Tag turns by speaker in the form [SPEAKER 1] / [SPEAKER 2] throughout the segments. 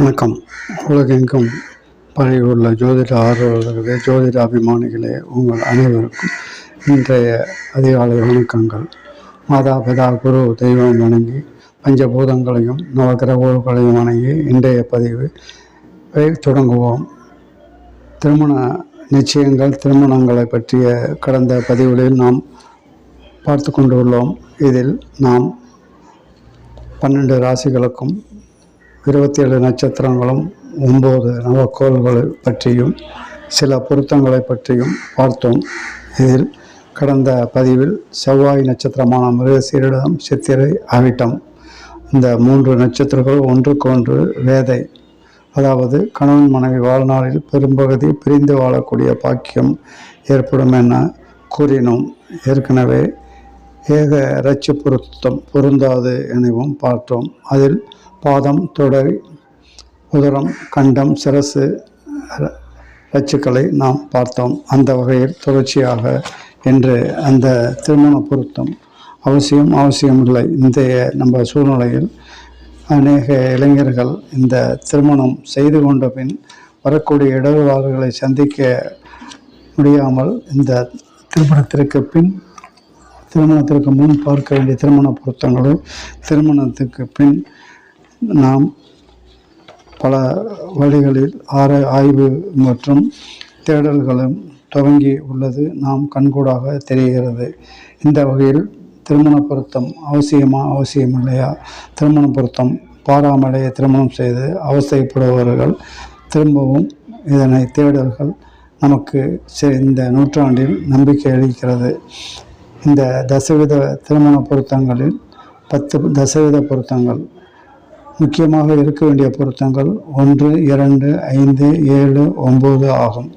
[SPEAKER 1] வணக்கம் உலகெங்கும் பழைய உள்ள ஜோதிட ஆர்வலர்களே ஜோதிட அபிமானிகளே உங்கள் அனைவருக்கும் இன்றைய அதிகாலை வணக்கங்கள் மாதா பிதா குரு தெய்வம் வணங்கி பஞ்சபூதங்களையும் நவகிரகங்களையும் வணங்கி இன்றைய பதிவு தொடங்குவோம் திருமண நிச்சயங்கள் திருமணங்களை பற்றிய கடந்த பதிவுகளில் நாம் பார்த்து கொண்டுள்ளோம் இதில் நாம் பன்னெண்டு ராசிகளுக்கும் இருபத்தேழு நட்சத்திரங்களும் ஒம்பது நவக்கோள்களை பற்றியும் சில பொருத்தங்களை பற்றியும் பார்த்தோம் இதில் கடந்த பதிவில் செவ்வாய் நட்சத்திரமான மிருகசீரிடம் சித்திரை அவிட்டம் இந்த மூன்று நட்சத்திரங்கள் ஒன்றுக்கொன்று வேதை அதாவது கணவன் மனைவி வாழ்நாளில் பெரும்பகுதி பிரிந்து வாழக்கூடிய பாக்கியம் ஏற்படும் என கூறினோம் ஏற்கனவே ஏக ரட்சி பொருத்தம் பொருந்தாது எனவும் பார்த்தோம் அதில் பாதம் தொடை உதரம் கண்டம் சிரசு ரச்சுக்களை நாம் பார்த்தோம் அந்த வகையில் தொடர்ச்சியாக என்று அந்த திருமண பொருத்தம் அவசியம் அவசியம் இல்லை இன்றைய நம்ம சூழ்நிலையில் அநேக இளைஞர்கள் இந்த திருமணம் செய்து கொண்ட பின் வரக்கூடிய இடர்பாடுகளை சந்திக்க முடியாமல் இந்த திருமணத்திற்கு பின் திருமணத்திற்கு முன் பார்க்க வேண்டிய திருமண பொருத்தங்களும் திருமணத்துக்கு பின் நாம் பல வழிகளில் ஆர ஆய்வு மற்றும் தேடல்களும் துவங்கி உள்ளது நாம் கண்கூடாக தெரிகிறது இந்த வகையில் திருமண பொருத்தம் அவசியமா அவசியம் இல்லையா திருமண பொருத்தம் பாராமலே திருமணம் செய்து அவசியப்படுபவர்கள் திரும்பவும் இதனை தேடல்கள் நமக்கு இந்த நூற்றாண்டில் நம்பிக்கை அளிக்கிறது இந்த தசவித திருமண பொருத்தங்களில் பத்து தசவித பொருத்தங்கள் முக்கியமாக இருக்க வேண்டிய பொருத்தங்கள் ஒன்று இரண்டு ஐந்து ஏழு ஒம்பது ஆகும்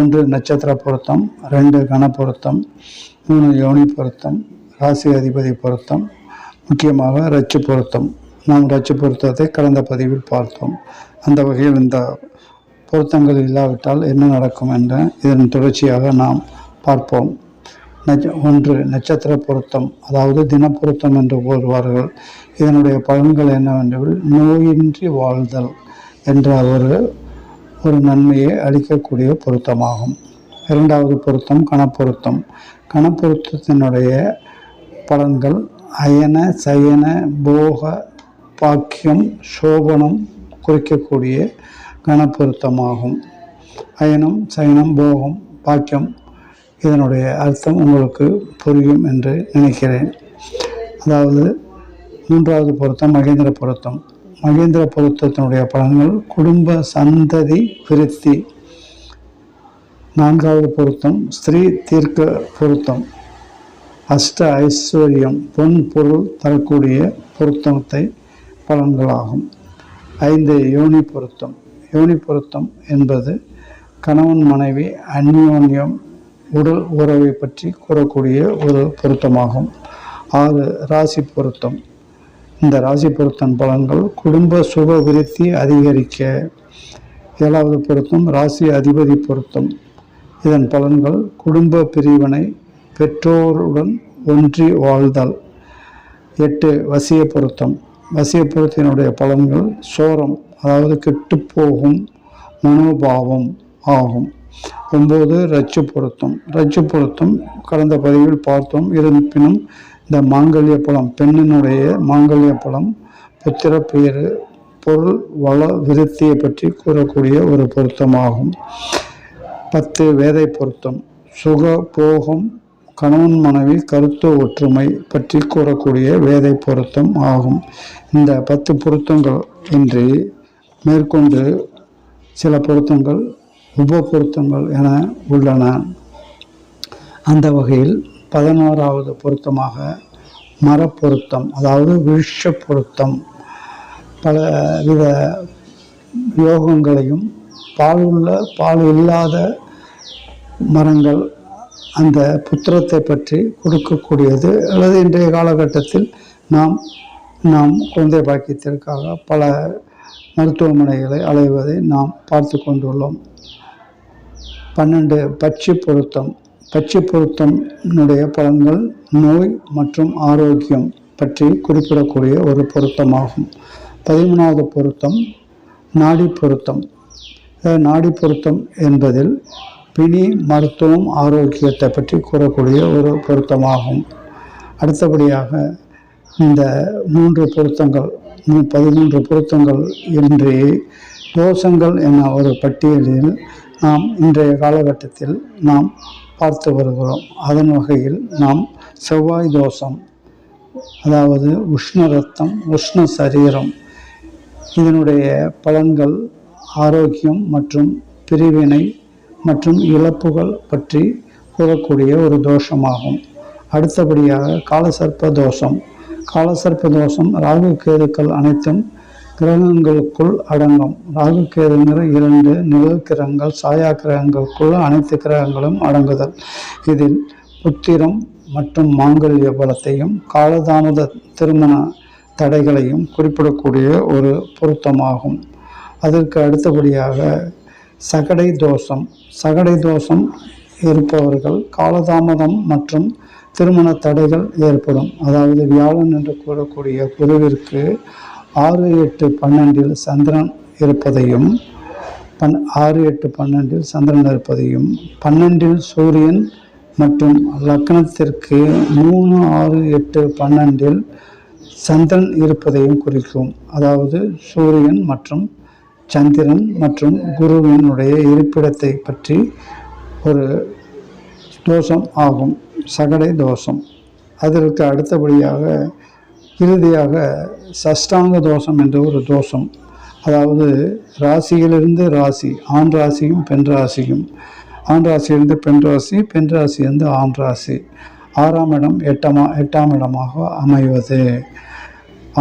[SPEAKER 1] ஒன்று நட்சத்திர பொருத்தம் ரெண்டு கணப்பொருத்தம் பொருத்தம் மூணு யோனி பொருத்தம் ராசி அதிபதி பொருத்தம் முக்கியமாக ரச்சு பொருத்தம் நாம் ரச்சு பொருத்தத்தை கடந்த பதிவில் பார்த்தோம் அந்த வகையில் இந்த பொருத்தங்கள் இல்லாவிட்டால் என்ன நடக்கும் என்ற இதன் தொடர்ச்சியாக நாம் பார்ப்போம் நச்ச ஒன்று நட்சத்திர பொருத்தம் அதாவது தினப்பொருத்தம் என்று கூறுவார்கள் இதனுடைய பலன்கள் என்னவென்றால் நோயின்றி வாழ்தல் என்ற ஒரு ஒரு நன்மையை அளிக்கக்கூடிய பொருத்தமாகும் இரண்டாவது பொருத்தம் கணப்பொருத்தம் கணப்பொருத்தத்தினுடைய பலன்கள் அயன சயன போக பாக்கியம் சோபனம் குறிக்கக்கூடிய கணப்பொருத்தமாகும் அயனம் சயனம் போகம் பாக்கியம் இதனுடைய அர்த்தம் உங்களுக்கு புரியும் என்று நினைக்கிறேன் அதாவது மூன்றாவது பொருத்தம் மகேந்திர பொருத்தம் மகேந்திர பொருத்தத்தினுடைய பலன்கள் குடும்ப சந்ததி விருத்தி நான்காவது பொருத்தம் ஸ்திரீ தீர்க்க பொருத்தம் அஷ்ட ஐஸ்வர்யம் பொன் பொருள் தரக்கூடிய பொருத்தத்தை பலன்களாகும் ஐந்து யோனி பொருத்தம் யோனி பொருத்தம் என்பது கணவன் மனைவி அந்யோன்யம் உடல் உறவை பற்றி கூறக்கூடிய ஒரு பொருத்தமாகும் ஆறு ராசி பொருத்தம் இந்த ராசி பொருத்தம் பலன்கள் குடும்ப சுப விருத்தி அதிகரிக்க ஏழாவது பொருத்தம் ராசி அதிபதி பொருத்தம் இதன் பலன்கள் குடும்ப பிரிவினை பெற்றோருடன் ஒன்றி வாழ்தல் எட்டு வசிய பொருத்தம் வசிய பொருத்தினுடைய பலன்கள் சோரம் அதாவது கெட்டுப்போகும் மனோபாவம் ஆகும் ஒம்பது ரச்சு பொருத்தம் ரச்சு பொருத்தம் கடந்த பதிவில் பார்த்தோம் இருப்பினும் இந்த மாங்கல்ய பழம் பெண்ணினுடைய மாங்கல்ய பழம் புத்திர பெயர் பொருள் வள விருத்தியை பற்றி கூறக்கூடிய ஒரு பொருத்தமாகும் பத்து வேதை பொருத்தம் சுக போகம் கணவன் மனைவி கருத்து ஒற்றுமை பற்றி கூறக்கூடிய வேதை பொருத்தம் ஆகும் இந்த பத்து பொருத்தங்கள் இன்றி மேற்கொண்டு சில பொருத்தங்கள் உபபொருத்தங்கள் என உள்ளன அந்த வகையில் பதினோராவது பொருத்தமாக மரப்பொருத்தம் அதாவது விருஷ பொருத்தம் பல வித யோகங்களையும் பால் உள்ள பால் இல்லாத மரங்கள் அந்த புத்திரத்தை பற்றி கொடுக்கக்கூடியது அல்லது இன்றைய காலகட்டத்தில் நாம் நாம் குழந்தை பாக்கியத்திற்காக பல மருத்துவமனைகளை அலைவதை நாம் பார்த்து கொண்டுள்ளோம் பன்னெண்டு பட்சி பொருத்தம் பட்சி பொருத்தம்னுடைய பலன்கள் நோய் மற்றும் ஆரோக்கியம் பற்றி குறிப்பிடக்கூடிய ஒரு பொருத்தமாகும் பதிமூணாவது பொருத்தம் நாடி பொருத்தம் நாடி பொருத்தம் என்பதில் பிணி மருத்துவம் ஆரோக்கியத்தை பற்றி கூறக்கூடிய ஒரு பொருத்தமாகும் அடுத்தபடியாக இந்த மூன்று பொருத்தங்கள் பதிமூன்று பொருத்தங்கள் இன்றி தோஷங்கள் என ஒரு பட்டியலில் நாம் இன்றைய காலகட்டத்தில் நாம் பார்த்து வருகிறோம் அதன் வகையில் நாம் செவ்வாய் தோஷம் அதாவது உஷ்ண ரத்தம் உஷ்ண சரீரம் இதனுடைய பலன்கள் ஆரோக்கியம் மற்றும் பிரிவினை மற்றும் இழப்புகள் பற்றி கூறக்கூடிய ஒரு தோஷமாகும் அடுத்தபடியாக காலசர்ப்ப தோஷம் காலசர்ப்ப தோஷம் ராகு கேதுக்கள் அனைத்தும் கிரகங்களுக்குள் அடங்கும் ராகு கேதுங்கிற இரண்டு நிழல் கிரகங்கள் சாயா கிரகங்களுக்குள் அனைத்து கிரகங்களும் அடங்குதல் இதில் புத்திரம் மற்றும் மாங்கல்ய பலத்தையும் காலதாமத திருமண தடைகளையும் குறிப்பிடக்கூடிய ஒரு பொருத்தமாகும் அதற்கு அடுத்தபடியாக சகடை தோஷம் சகடை தோஷம் இருப்பவர்கள் காலதாமதம் மற்றும் திருமண தடைகள் ஏற்படும் அதாவது வியாழன் என்று கூறக்கூடிய குருவிற்கு ஆறு எட்டு பன்னெண்டில் சந்திரன் இருப்பதையும் பன் ஆறு எட்டு பன்னெண்டில் சந்திரன் இருப்பதையும் பன்னெண்டில் சூரியன் மற்றும் லக்னத்திற்கு மூணு ஆறு எட்டு பன்னெண்டில் சந்திரன் இருப்பதையும் குறிக்கும் அதாவது சூரியன் மற்றும் சந்திரன் மற்றும் குருவினுடைய இருப்பிடத்தை பற்றி ஒரு தோஷம் ஆகும் சகடை தோஷம் அதற்கு அடுத்தபடியாக இறுதியாக சஷ்டாங்க தோஷம் என்ற ஒரு தோஷம் அதாவது ராசியிலிருந்து ராசி ஆண் ராசியும் பெண் ராசியும் ஆண் ராசியிலிருந்து பெண் ராசி பெண் ராசியிலிருந்து ஆண் ராசி ஆறாம் இடம் எட்டமா எட்டாம் இடமாக அமைவது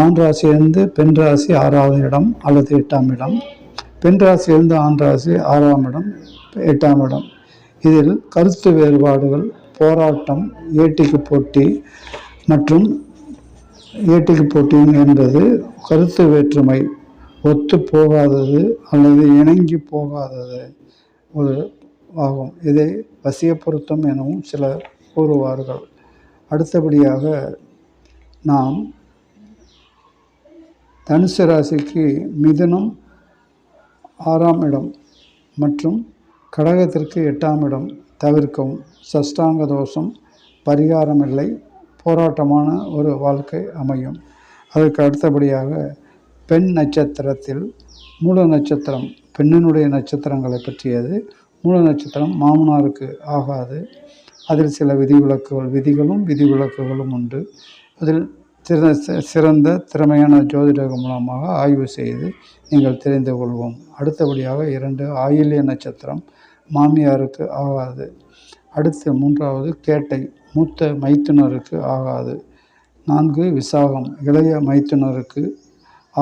[SPEAKER 1] ஆண் ராசியிலிருந்து பெண் ராசி ஆறாவது இடம் அல்லது எட்டாம் இடம் பெண் ராசியிலிருந்து ஆண் ராசி ஆறாம் இடம் எட்டாம் இடம் இதில் கருத்து வேறுபாடுகள் போராட்டம் ஏட்டிக்கு போட்டி மற்றும் ஏட்டுக்கு போட்டியும் என்பது கருத்து வேற்றுமை ஒத்து போகாதது அல்லது இணங்கி போகாதது ஒரு ஆகும் இதை வசிய பொருத்தம் எனவும் சிலர் கூறுவார்கள் அடுத்தபடியாக நாம் தனுசு ராசிக்கு மிதுனம் ஆறாம் இடம் மற்றும் கடகத்திற்கு எட்டாம் இடம் தவிர்க்கவும் சஷ்டாங்க தோஷம் பரிகாரம் இல்லை போராட்டமான ஒரு வாழ்க்கை அமையும் அதற்கு அடுத்தபடியாக பெண் நட்சத்திரத்தில் மூல நட்சத்திரம் பெண்ணினுடைய நட்சத்திரங்களை பற்றியது மூல நட்சத்திரம் மாமனாருக்கு ஆகாது அதில் சில விதிவிலக்குகள் விதிகளும் விதிவிலக்குகளும் உண்டு அதில் சிறந்த திறமையான ஜோதிடம் மூலமாக ஆய்வு செய்து நீங்கள் தெரிந்து கொள்வோம் அடுத்தபடியாக இரண்டு ஆயில்ய நட்சத்திரம் மாமியாருக்கு ஆகாது அடுத்து மூன்றாவது கேட்டை மூத்த மைத்துனருக்கு ஆகாது நான்கு விசாகம் இளைய மைத்துனருக்கு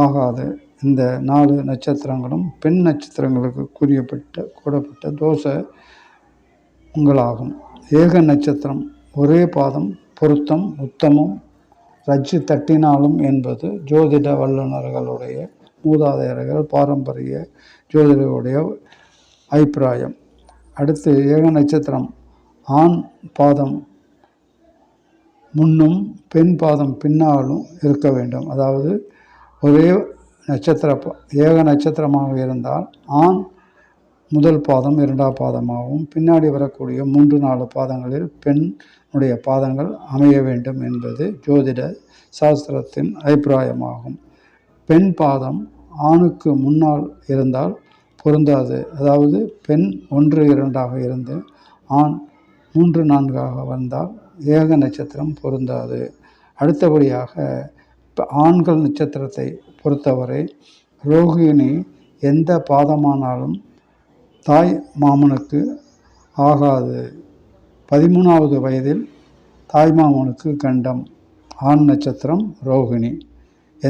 [SPEAKER 1] ஆகாது இந்த நாலு நட்சத்திரங்களும் பெண் நட்சத்திரங்களுக்கு கூறியப்பட்ட கூடப்பட்ட தோச உங்களாகும் ஏக நட்சத்திரம் ஒரே பாதம் பொருத்தம் உத்தமம் ரஜ்ஜு தட்டினாலும் என்பது ஜோதிட வல்லுநர்களுடைய மூதாதையர்கள் பாரம்பரிய ஜோதிடருடைய அபிப்பிராயம் அடுத்து ஏக நட்சத்திரம் ஆண் பாதம் முன்னும் பெண் பாதம் பின்னாலும் இருக்க வேண்டும் அதாவது ஒரே நட்சத்திர ஏக நட்சத்திரமாக இருந்தால் ஆண் முதல் பாதம் இரண்டாம் பாதமாகவும் பின்னாடி வரக்கூடிய மூன்று நாலு பாதங்களில் பெண்ணுடைய பாதங்கள் அமைய வேண்டும் என்பது ஜோதிட சாஸ்திரத்தின் அபிப்பிராயமாகும் பெண் பாதம் ஆணுக்கு முன்னால் இருந்தால் பொருந்தாது அதாவது பெண் ஒன்று இரண்டாக இருந்து ஆண் மூன்று நான்காக வந்தால் ஏக நட்சத்திரம் பொருந்தாது அடுத்தபடியாக இப்போ ஆண்கள் நட்சத்திரத்தை பொறுத்தவரை ரோகிணி எந்த பாதமானாலும் தாய் மாமனுக்கு ஆகாது பதிமூணாவது வயதில் தாய் மாமனுக்கு கண்டம் ஆண் நட்சத்திரம் ரோகிணி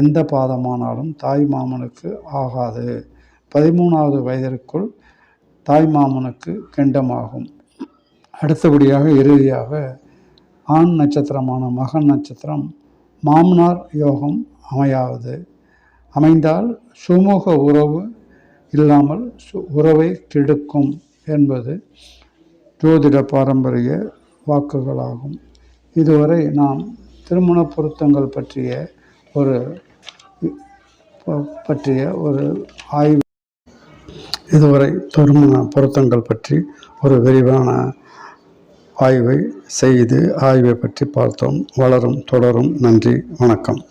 [SPEAKER 1] எந்த பாதமானாலும் தாய் மாமனுக்கு ஆகாது பதிமூணாவது வயதிற்குள் தாய் மாமனுக்கு கெண்டமாகும் அடுத்தபடியாக இறுதியாக ஆண் நட்சத்திரமான மகன் நட்சத்திரம் மாமனார் யோகம் அமையாவது அமைந்தால் சுமூக உறவு இல்லாமல் உறவை கெடுக்கும் என்பது ஜோதிட பாரம்பரிய வாக்குகளாகும் இதுவரை நாம் திருமண பொருத்தங்கள் பற்றிய ஒரு பற்றிய ஒரு ஆய்வு இதுவரை திருமண பொருத்தங்கள் பற்றி ஒரு விரிவான ஆய்வை செய்து ஆய்வை பற்றி பார்த்தோம் வளரும் தொடரும் நன்றி வணக்கம்